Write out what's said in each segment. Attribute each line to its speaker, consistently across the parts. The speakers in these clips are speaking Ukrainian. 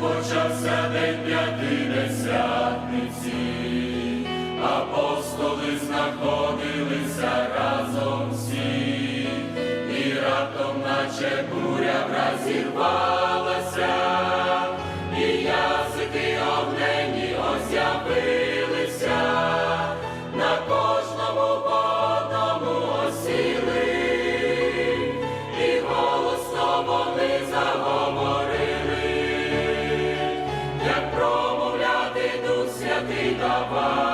Speaker 1: Почався день п'ятидесятниці, апостоли знаходилися наче буря враз і язики огнені оз'явилися, на кожному по одному осіли, і голосно вони заговорили, як промовляти Дух Святий давав,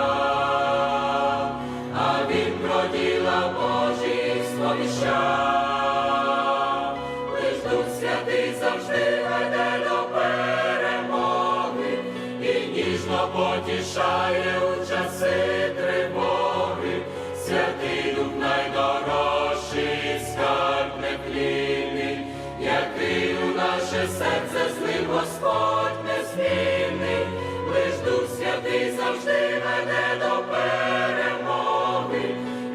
Speaker 1: у з ним Господь незмінний, лиш Дух Святий завжди веде до перемоги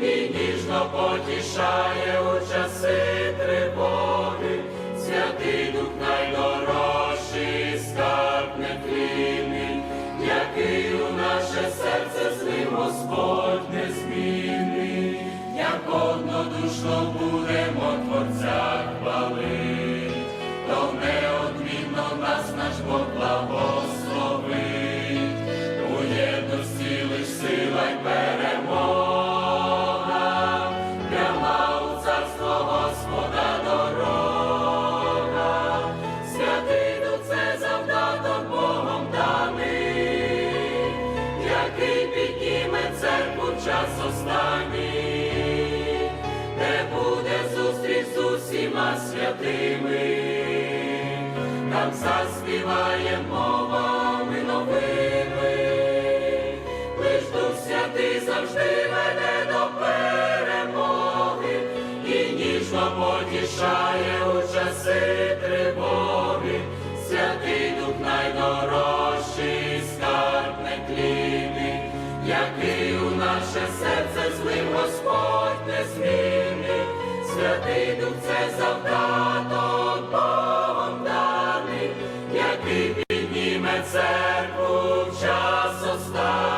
Speaker 1: і ніжно потішає у часи усіма святими, там заспіває мовами новими, лиш Дух Святий завжди веде до перемоги і ніжно потішає у часи тривоги, святий Дух найдорожчий, скарб нетлінний, який у наше серце святий Дух це завдаток даний, який підніме церкву в час останній,